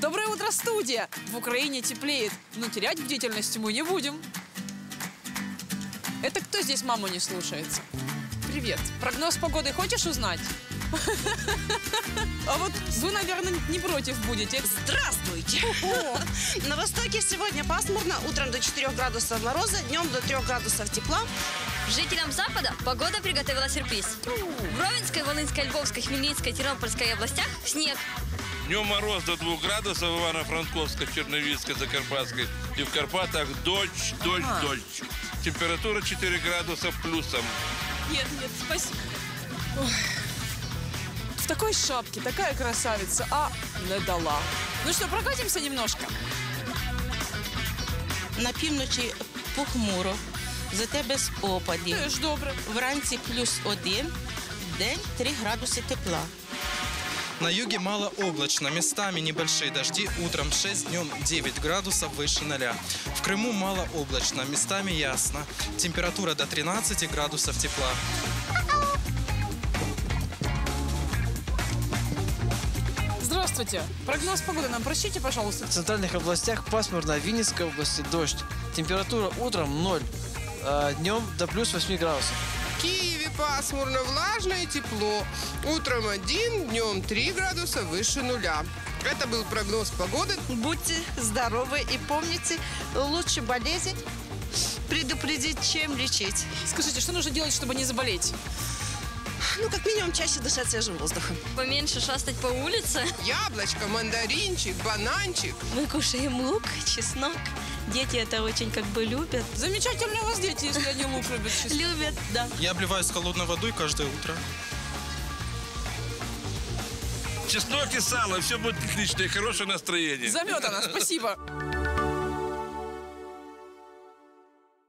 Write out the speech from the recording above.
Доброе утро, студия! В Украине теплеет, но терять бдительность мы не будем. Это кто здесь маму не слушается? Привет. Прогноз погоды хочешь узнать? А вот вы, наверное, не против будете. Здравствуйте! На востоке сегодня пасмурно, утром до 4 градусов мороза, днем до 3 градусов тепла. Жителям Запада погода приготовила сюрприз. В Ровенской, Волынской, Львовской, Хмельницкой, Тернопольской областях снег. Днем мороз до 2 градусов в Ивано-Франковской, Черновицкой, Закарпатской. И в Карпатах дождь, дождь, Ага. дождь. Температура 4 градуса плюсом. Нет, нет, спасибо. Ой. В такой шапке, такая красавица, а не дала. Ну что, прокатимся немножко? На півночі похмуро, зате без опадів. Теж добре. Вранці плюс один, день 3 градуси тепла. На юге малооблачно, местами небольшие дожди, утром 6, днем 9 градусов выше 0. В Крыму малооблачно, местами ясно. Температура до 13 градусов тепла. Здравствуйте. Прогноз погоды нам прощите, пожалуйста. В центральных областях пасмурно, в Винницкой области дождь. Температура утром 0, а днем до плюс 8 градусов. В Киеве пасмурно, влажно и тепло. Утром 1, днем 3 градуса выше нуля. Это был прогноз погоды. Будьте здоровы и помните, лучше болезнь предупредить, чем лечить. Скажите, что нужно делать, чтобы не заболеть? Ну, как минимум, чаще дышать свежим воздухом. Поменьше шастать по улице. Яблочко, мандаринчик, бананчик. Мы кушаем лук, чеснок. Дети это очень как бы любят. Замечательные у вас дети, если они лук любят. честно. Любят, да. Я обливаюсь холодной водой каждое утро. Чеснок и сало, все будет отлично и хорошее настроение. Заметано, спасибо.